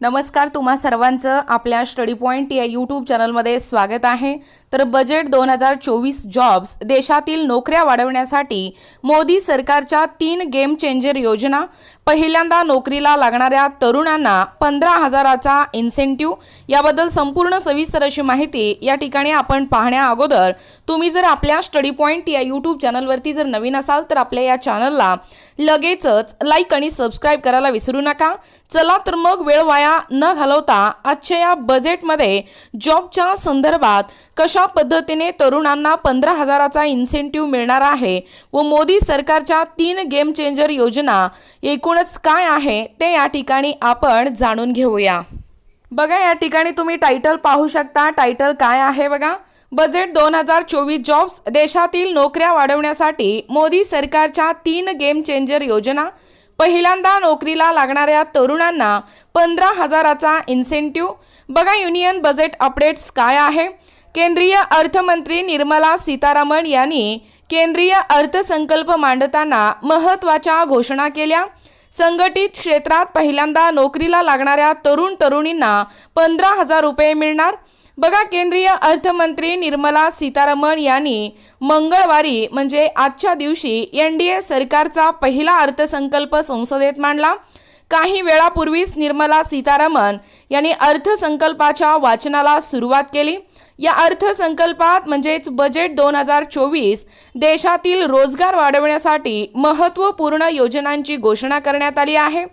नमस्कार तुम्हा सर्वांचं आपल्या स्टडी पॉईंट या यूट्यूब चॅनलमध्ये स्वागत आहे. तर बजेट दोन हजार चोवीस जॉब्स देशातील नोकऱ्या वाढवण्यासाठी मोदी सरकारच्या तीन गेम चेंजर योजना पहिल्यांदा नोकरीला लागणाऱ्या तरुणांना पंधरा हजाराचा इन्सेंटिव्ह याबद्दल संपूर्ण सविस्तर अशी माहिती या ठिकाणी आपण पाहण्या अगोदर तुम्ही जर आपल्या स्टडी पॉईंट या यूट्यूब चॅनलवरती जर नवीन असाल तर आपल्या या चॅनलला लगेचच लाईक आणि सबस्क्राईब करायला विसरू नका. चला तर मग वेळ वाया न घालवता आजच्या या बजेटमध्ये जॉबच्या संदर्भात कशा पद्धतीने तरुणांना पंधरा हजाराचा इन्सेंटिव्ह मिळणार आहे व मोदी सरकारच्या तीन गेम चेंजर योजना एकूणच काय आहे ते या ठिकाणी आपण जाणून घेऊया. बघा या ठिकाणी तुम्ही टायटल पाहू शकता. टायटल काय आहे बघा? बजेट दोन हजार चोवीस जॉब्स देशातील नोकऱ्या वाढवण्यासाठी मोदी सरकारच्या तीन गेम चेंजर योजना पहिल्यांदा नोकरीला लागणाऱ्या तरुणांना पंधरा हजाराचा इन्सेंटिव्ह बघा युनियन बजेट अपडेट्स काय आहे. केंद्रीय अर्थमंत्री निर्मला सीतारामन यांनी केंद्रीय अर्थसंकल्प मांडताना महत्त्वाच्या घोषणा केल्या. संघटित क्षेत्रात पहिल्यांदा नोकरीला लागणाऱ्या तरुण तरुणींना पंधरा हजार रुपये मिळणार. बघा केंद्रीय अर्थमंत्री निर्मला सीतारामन यांनी मंगळवारी म्हणजे आजच्या दिवशी एन डी ए सरकारचा पहिला अर्थसंकल्प संसदेत मांडला. काही वेळापूर्वीच निर्मला सीतारामन यांनी अर्थसंकल्पाच्या वाचनाला सुरुवात केली. या अर्थसंकल्पात म्हणजेच बजेट दोन हजार चोवीस देशातील रोजगार वाढवण्यासाठी महत्त्वपूर्ण योजनांची घोषणा करण्यात आली आहे.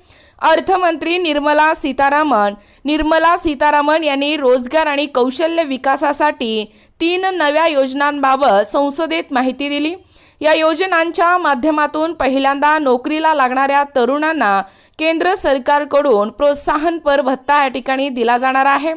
अर्थमंत्री निर्मला सीतारामन निर्मला सीतारामन यांनी रोजगार आणि कौशल्य विकासासाठी तीन नव्या योजनांबाबत संसदेत माहिती दिली. या योजनांच्या माध्यमातून पहिल्यांदा नोकरीला लागणाऱ्या तरुणांना केंद्र सरकारकडून प्रोत्साहनपर भत्ता या ठिकाणी दिला जाणार आहे.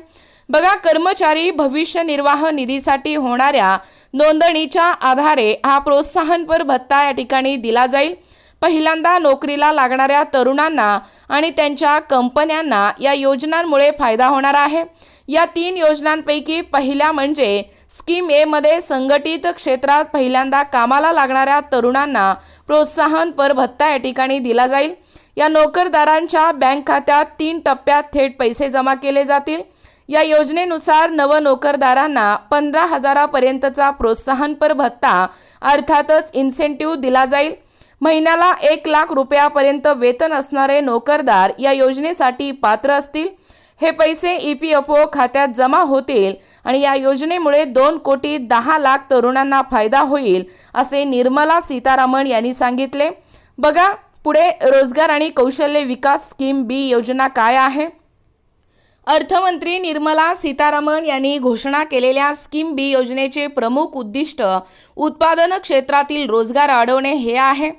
बघा कर्मचारी भविष्य निर्वाह निधीसाठी होणाऱ्या नोंदणीच्या आधारे हा प्रोत्साहनपर भत्ता या ठिकाणी दिला जाईल. पहिल्यांदा नोकरीला लागणाऱ्या तरुणांना आणि त्यांच्या कंपन्यांना या योजनांमुळे फायदा होणार आहे. या तीन योजनांपैकी पहिल्या म्हणजे स्कीम एमध्ये संघटित क्षेत्रात पहिल्यांदा कामाला लागणाऱ्या तरुणांना प्रोत्साहनपर भत्ता या ठिकाणी दिला जाईल. या नोकरदारांच्या बँक खात्यात तीन टप्प्यात थेट पैसे जमा केले जातील. या योजनेनुसार नव नोकरदारांना पंधरा हजारापर्यंतचा प्रोत्साहनपर भत्ता अर्थातच इन्सेंटिव्ह दिला जाईल. महिन्याला एक लाख रुपयापर्यंत वेतन असणारे नोकरदार या योजनेसाठी पात्र असतील. हे पैसे ई पी एफ ओ खात्यात जमा होतील आणि या योजनेमुळे दोन कोटी दहा लाख तरुणांना फायदा होईल असे निर्मला सीतारामन यांनी सांगितले. बघा पुढे रोजगार आणि कौशल्य विकास स्कीम बी योजना काय आहे? अर्थमंत्री निर्मला सीतारामन यांनी घोषणा केलेल्या स्कीम बी योजनेचे प्रमुख उद्दिष्ट उत्पादन क्षेत्रातील रोजगार अडवणे हे आहे.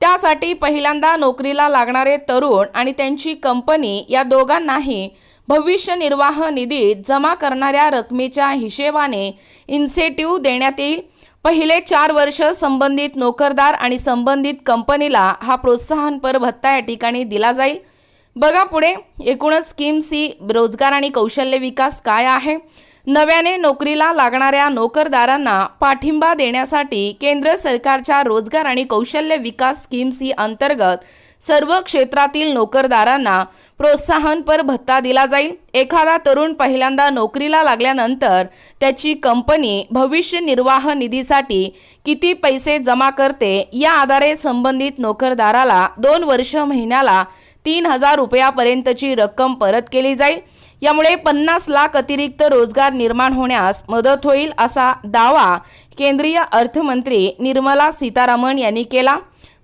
त्यासाठी पहिल्यांदा नोकरीला लागणारे तरुण आणि त्यांची कंपनी या दोघांनाही भविष्य निर्वाह निधीत जमा करणाऱ्या रकमेच्या हिशेबाने इन्सेटिव्ह देण्यात येईल. पहिले चार वर्ष संबंधित नोकरदार आणि संबंधित कंपनीला हा प्रोत्साहनपर भत्ता या ठिकाणी दिला जाईल. बघा पुढे एकूणच स्कीम सी रोजगार आणि कौशल्य विकास काय आहे? नव्याने नोकरीला लागणाऱ्या नोकरदारांना पाठिंबा देण्यासाठी केंद्र सरकारच्या रोजगार आणि कौशल्य विकास स्कीम सी अंतर्गत सर्व क्षेत्रातील नोकरदारांना प्रोत्साहनपर भत्ता दिला जाईल. एखादा तरुण पहिल्यांदा नोकरीला लागल्यानंतर त्याची कंपनी भविष्य निर्वाह निधीसाठी किती पैसे जमा करते या आधारे संबंधित नोकरदाराला दोन वर्ष महिन्याला तीन हजार रुपयापर्यंतची रक्कम परत केली जाईल. यामुळे पन्नास लाख अतिरिक्त रोजगार निर्माण होण्यास मदत होईल असा दावा केंद्रीय अर्थमंत्री निर्मला सीतारामन यांनी केला.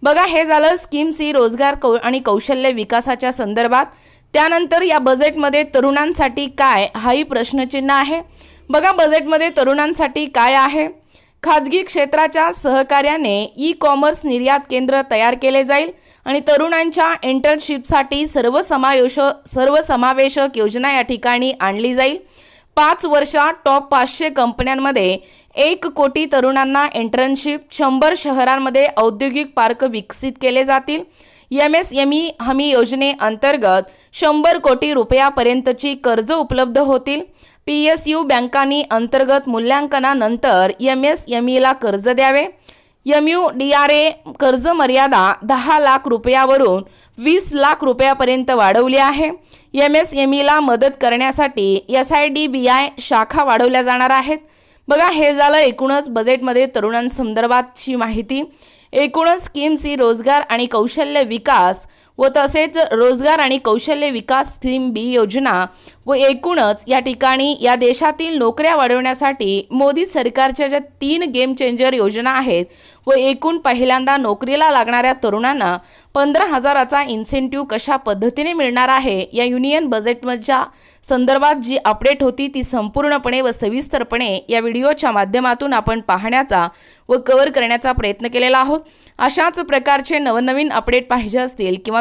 बघा हे झालं स्कीम सी रोजगार कौ आणि कौशल्य विकासाच्या संदर्भात. त्यानंतर या बजेटमध्ये तरुणांसाठी काय? हाही प्रश्नचिन्ह आहे. बघा बजेटमध्ये तरुणांसाठी काय आहे? खाजगी क्षेत्राच्या सहकार्याने ई कॉमर्स निर्यात केंद्र तयार केले जाईल आणि तरुणांच्या इंटर्नशिपसाठी सर्वसमावेश सर्वसमावेशक योजना या ठिकाणी आणली जाईल. पाच वर्षात टॉप पाचशे कंपन्यांमध्ये एक कोटी तरुणांना इंटर्नशिप शंभर शहरांमध्ये औद्योगिक पार्क विकसित केले जातील. एम एस एम ई हमी योजनेअंतर्गत शंभर कोटी रुपयापर्यंतची कर्ज उपलब्ध होतील. पी एस यू बँकांनी अंतर्गत मूल्यांकनानंतर एम एस एम ईला कर्ज द्यावे. M U D R A कर्ज मर्यादा दहा लाख रुपयावरून वीस लाख रुपयापर्यंत वाढवली आहे. एम एस एम ईला मदत करण्यासाठी S I D B I शाखा वाढवल्या जाणार आहेत. बघा हे झालं एकूणच बजेटमध्ये तरुणांसंदर्भातची माहिती. एकूणच स्कीम्स ही रोजगार आणि कौशल्य विकास व तसेच रोजगार आणि कौशल्य विकास स्कीम बी योजना व एकूणच या ठिकाणी या देशातील नोकऱ्या वाढवण्यासाठी मोदी सरकारच्या ज्या तीन गेम चेंजर योजना आहेत व एकूण पहिल्यांदा नोकरीला लागणाऱ्या तरुणांना पंधरा हजाराचा इन्सेंटिव्ह कशा पद्धतीने मिळणार आहे या युनियन बजेटमधच्या संदर्भात जी अपडेट होती ती संपूर्णपणे व सविस्तरपणे या व्हिडिओच्या माध्यमातून आपण पाहण्याचा व कव्हर करण्याचा प्रयत्न केलेला आहोत. अशाच प्रकारचे नवनवीन अपडेट पाहिजे असतील किंवा